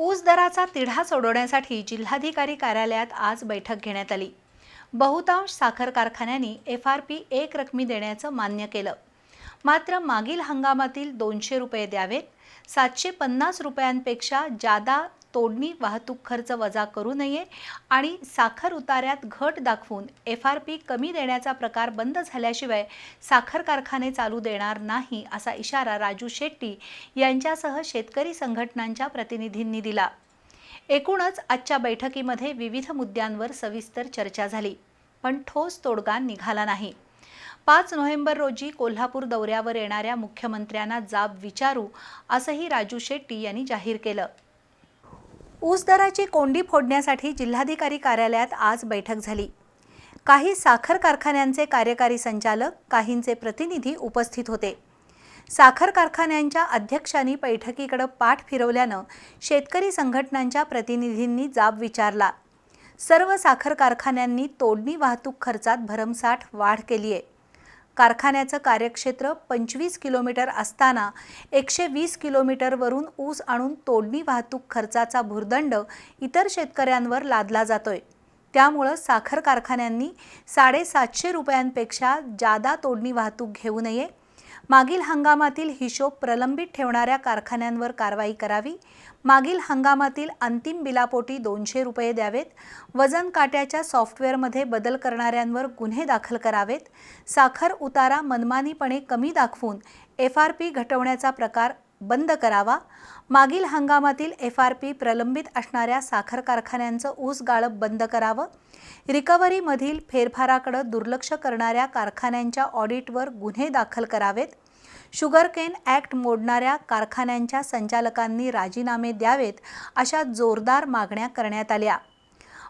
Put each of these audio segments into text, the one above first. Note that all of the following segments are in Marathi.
ऊस दराचा तिढा सोडवण्यासाठी जिल्हाधिकारी कार्यालयात आज बैठक घेण्यात आली. बहुतांश साखर कारखान्यांनी एफ आर पी एक रकमी देण्याचं मान्य केलं. मात्र मागील हंगामातील दोनशे रुपये द्यावेत सातशे पन्नास रुपयांपेक्षा जादा तोडणी वाहतूक खर्च वजा करू नये आणि साखर उतार्यात घट दाखवून एफ आर पी कमी देण्याचा प्रकार बंद झाल्याशिवाय साखर कारखाने चालू देणार नाही असा इशारा राजू शेट्टी यांच्यासह शेतकरी संघटनांच्या प्रतिनिधींनी दिला. एकूणच आजच्या बैठकीमध्ये विविध मुद्द्यांवर सविस्तर चर्चा झाली पण ठोस तोडगा निघाला नाही. पाच नोव्हेंबर रोजी कोल्हापूर दौऱ्यावर येणाऱ्या मुख्यमंत्र्यांना जाब विचारू असंही राजू शेट्टी यांनी जाहीर केलं. ऊस दराची कोंडी फोडण्यासाठी जिल्हाधिकारी कार्यालयात आज बैठक झाली. काही साखर कारखान्यांचे कार्यकारी संचालक काहींचे प्रतिनिधी उपस्थित होते. साखर कारखान्यांच्या अध्यक्षांनी बैठकीकडे पाठ फिरवल्यानं शेतकरी संघटनांच्या प्रतिनिधींनी जाब विचारला. सर्व साखर कारखान्यांनी तोडणी वाहतूक खर्चात भरमसाठ वाढ केली आहे कारखान्याचं कार्यक्षेत्र पंचवीस किलोमीटर असताना एकशे वीस किलोमीटरवरून ऊस आणून तोडणी वाहतूक खर्चाचा भुर्दंड इतर शेतकऱ्यांवर लादला जातोय. त्यामुळं साखर कारखान्यांनी साडेसातशे रुपयांपेक्षा जादा तोडणी वाहतूक घेऊ नये मागील हंगामातील हिशोब प्रलंबित ठेवणाऱ्या कारखान्यांवर कारवाई करावी. मागील हंगामातील अंतिम बिलापोटी दोनशे रुपये द्यावेत. वजन काट्याच्या सॉफ्टवेअरमध्ये बदल करणाऱ्यांवर गुन्हे दाखल करावेत. साखर उतारा मनमानीपणे कमी दाखवून एफ आर पी घटवण्याचा प्रकार बंद करावा. मागील हंगामातील एफ आर पी प्रलंबित असणाऱ्या साखर कारखान्यांचं ऊस गाळप बंद करावं रिकव्हरीमधील फेरफाराकडं दुर्लक्ष करणाऱ्या कारखान्यांच्या ऑडिटवर गुन्हे दाखल करावेत शुगरकेन ॲक्ट मोडणाऱ्या कारखान्यांच्या संचालकांनी राजीनामे द्यावेत अशा जोरदार मागण्या करण्यात आल्या.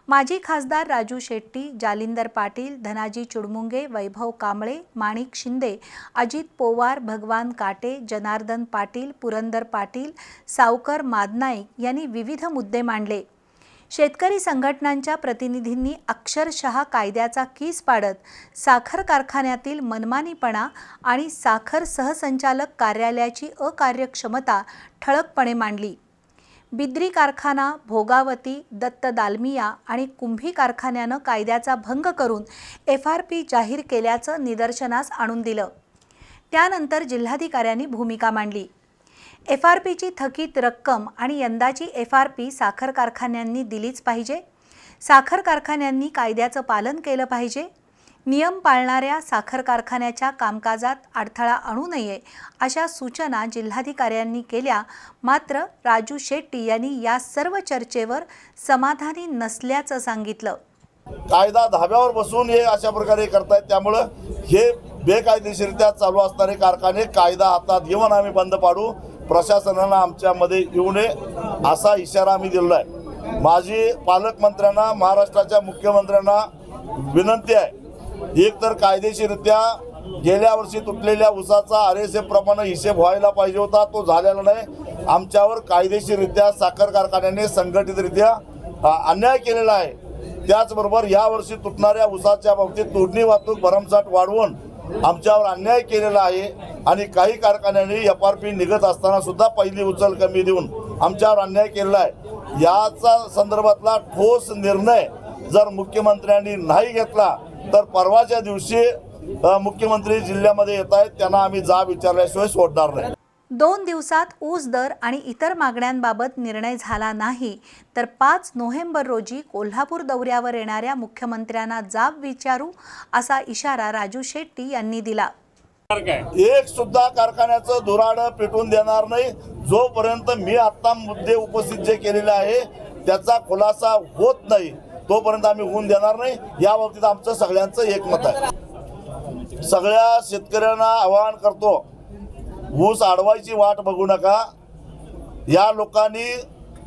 माजी खासदार राजू शेट्टी जालिंदर पाटील धनाजी चुडमुंगे वैभव कांबळे माणिक शिंदे अजित पोवार भगवान काटे जनार्दन पाटील पुरंदर पाटील सावकर मादनाईक यांनी विविध मुद्दे मांडले. शेतकरी संघटनांच्या प्रतिनिधींनी अक्षरशः कायद्याचा कीस पाडत साखर कारखान्यातील मनमानीपणा आणि साखर सहसंचालक कार्यालयाची अकार्यक्षमता ठळकपणे मांडली. बिद्री कारखाना भोगावती दत्त दालमिया आणि कुंभी कारखान्यानं कायद्याचा भंग करून एफ आर पी जाहीर केल्याचं निदर्शनास आणून दिलं. त्यानंतर जिल्हाधिकाऱ्यांनी भूमिका मांडली. एफ आर पीची थकीत रक्कम आणि यंदाची एफ आर पी साखर कारखान्यांनी दिलीच पाहिजे. साखर कारखान्यांनी कायद्याचं पालन केलं पाहिजे. नियम पाळणाऱ्या साखर कारखान्याच्या कामकाजात अडथळा आणू नये अशा सूचना जिल्हाधिकाऱ्यांनी केल्या. मात्र राजू शेट्टी यांनी या सर्व चर्चेवर समाधानी नसल्याचं सांगितलं. कायदा धाब्यावर बसून हे अशा प्रकारे करतायत त्यामुळं हे बेकायदेशीरित्या चालू असणारे कारखाने कायदा हातात घेऊन आम्ही बंद पाडू. प्रशासनानं आमच्यामध्ये येऊ नये असा इशारा आम्ही दिलेला आहे. माझी पालकमंत्र्यांना महाराष्ट्राच्या मुख्यमंत्र्यांना विनंती आहे एक तर कायदेशीरित्या गेल्या वर्षी तुटलेल्या उसाचा आर एस एफ प्रमाणे हिशेब व्हायला पाहिजे होता तो झालेला नाही. आमच्यावर कायदेशीररित्या साखर कारखान्याने संघटितरित्या अन्याय केलेला आहे. त्याचबरोबर या वर्षी तुटणाऱ्या उसाच्या बाबतीत तोडणी वाहतूक भरमसाठ वाढवून आमच्यावर अन्याय केलेला आहे आणि काही कारखान्यांनी एफ आर पी निघत असताना सुद्धा पहिली उचल कमी देऊन आमच्यावर अन्याय केलेला आहे. याचा संदर्भातला ठोस निर्णय जर मुख्यमंत्र्यांनी नाही घेतला तर परवाच्या दिवशी मुख्यमंत्री जिल्ह्यामध्ये येत आहेत. त्यांना आम्ही जा विचारल्याशिवाय सोडणार नाही. दोन दिवसात ऊस दर आणि इतर मागण्यांबाबत निर्णय झाला नाही. तर पाच नोव्हेंबर रोजी कोल्हापूर दौऱ्यावर येणाऱ्या मुख्यमंत्र्यांना जाब विचारू असा इशारा राजू शेट्टी यांनी दिला. एक सुद्धा कारखान्याचं धुराडं पेटून देणार नाही. जोपर्यंत मी आता मुद्दे उपस्थित जे केलेले आहे त्याचा खुलासा होत नाही. तोपर्यंत आम्ही होऊन देणार नाही. या बाबतीत आमचं सगळ्यांचं एकमत आहे. सगळ्या शेतकऱ्यांना आवाहन करतो ऊस अडवायची वाट बघू नका. या लोकांनी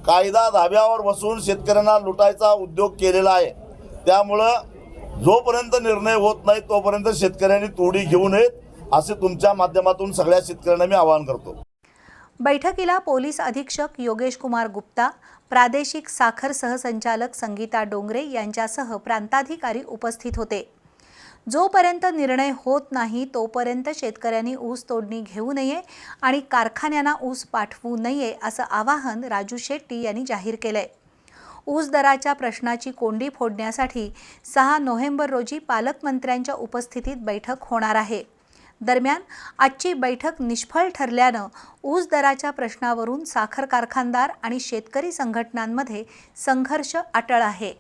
कायदा धाब्यावर बसून शेतकऱ्यांना लुटायचा उद्योग केलेला आहे. त्यामुळं जोपर्यंत निर्णय होत नाही तोपर्यंत शेतकऱ्यांनी तोडी घेऊ नयेत असे तुमच्या माध्यमातून सगळ्या शेतकऱ्यांना मी आवाहन करतो. बैठकीला पोलीस अधीक्षक योगेश कुमार गुप्ता प्रादेशिक साखर सहसंचालक संगीता डोंगरे यांच्यासह प्रांताधिकारी उपस्थित होते. जोपर्यंत निर्णय होत नाही तोपर्यंत शेतकऱ्यांनी ऊस तोडणी घेऊ नये आणि कारखान्यांना ऊस पाठवू नये असं आवाहन राजू शेट्टी यांनी जाहीर केलंय. ऊस दराच्या प्रश्नाची कोंडी फोडण्यासाठी सहा नोव्हेंबर रोजी पालकमंत्र्यांच्या उपस्थितीत बैठक होणार आहे. दरम्यान आजची बैठक निष्फळ ठरल्यानं ऊस दराच्या प्रश्नावरून साखर कारखानदार आणि शेतकरी संघटनांमध्ये संघर्ष अटळ आहे.